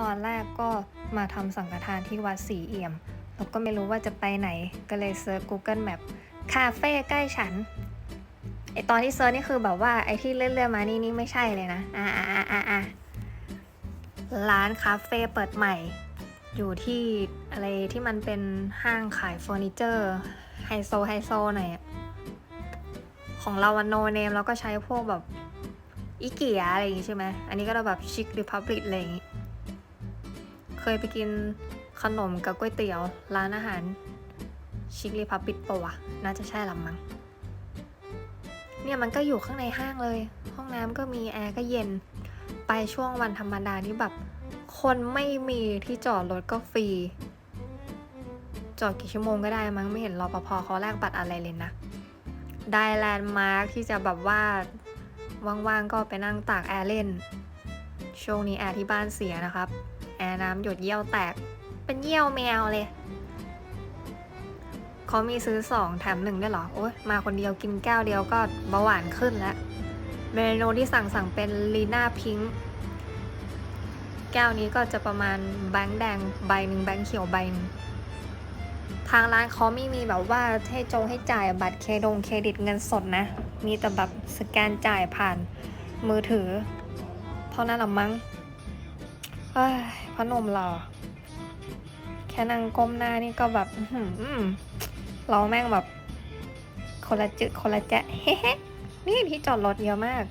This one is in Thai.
ตอนแรกก็มาทำสังฆทานที่วัดสีเอี่ยม แล้วก็ไม่รู้ว่าจะไปไหน ก็เลยเซิร์ช Google Map คาเฟ่ใกล้ฉัน ไอตอนที่เซิร์ชนี่คือแบบว่าไอที่เลื่อนๆมานี่นี่ไม่ใช่เลยนะ อ่าอ่าอ่าอ่าอ่าร้านคาเฟ่เปิดใหม่ อยู่ที่อะไรที่มันเป็นห้างขายเฟอร์นิเจอร์ไฮโซไฮโซหน่อยของเราวันโนเนมเราก็ใช้พวกแบบอีเกียอะไรอย่างงี้ใช่ไหม อันนี้ก็เราแบบชิคหรือพับลิกอะไรอย่างงี้ เคยไปกินขนมกับก๋วยเตี๋ยว ร้านอาหาร ชิครีพับบิกปะวะ น่าจะใช่ละมั้ง เนี่ยมันก็อยู่ข้างในห้างเลย ห้องน้ำก็มีแอร์ก็เย็น ไปช่วงวันธรรมดานี่แบบ คนไม่มีที่จอดรถก็ฟรี จอดกี่ชั่วโมงก็ได้มั้งไม่เห็นรอปภเขาแลกบัตรอะไรเลยนะ ได้แลนด์มาร์คที่จะแบบว่าว่างๆก็ไปนั่งตากแอร์เล่น ช่วงนี้แอร์ที่บ้านเสียนะครับ อร์น้ำหยดเยี่ยวแตก เป็นเยี่ยวแมวเลยเขามีซื้อสองแถมหนึ่งด้วยเหรอ โอ๊ย มาคนเดียวกินแก้วเดียวก็เบาหวานขึ้นแล้ว เมนูที่สั่งสั่งเป็นลีน่าพิงค์แก้วนี้ก็จะประมาณแบงค์แดงใบหนึ่งแบงค์เขียวใบหนึ่งทางร้านเขาไม่มีแบบว่าให้จงให้จ่ายบัตรเครดงเครดิตเงินสดนะ มีแต่แบบสแกนจ่ายผ่านมือถือ เท่านั้นหรอมั้ง เฮ้ยพอหนมเราแค่นั่งก้มหน้านี่ก็แบบเราแม่งแบบคนละจึคนละแจะเฮ้นี่ที่จอดรถเยอะมาก